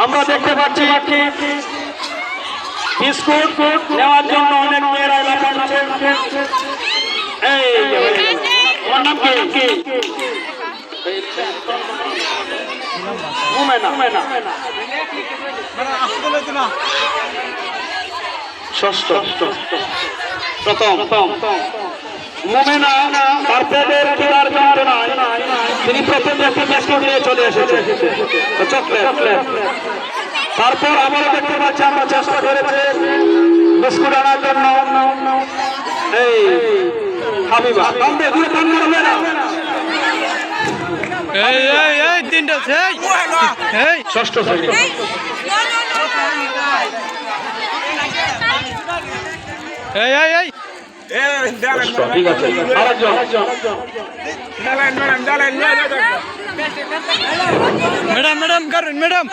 আমরা দেখতে পাচ্ছি বিস্কুট নেওয়ার জন্য অনেক মেয়েরা এই, তোমার নাম প্রথম। মোমেনা তিনি প্রথম বিস্কুট নিয়ে চলে এসেছে। চকলেট। তারপর আবারও দেখতে পাচ্ছি আমরা চেষ্টা করেছি। বিস্কুট আনার জন্য। এই হাবিবা। কান্দে দূরে কান্না হবে না এই এই এই তিনটা এই এই। ষষ্ঠ শ্রেণি। এই এই এই। ঠিক আছে ম্যাডাম ম্যাডাম করুন ম্যাডাম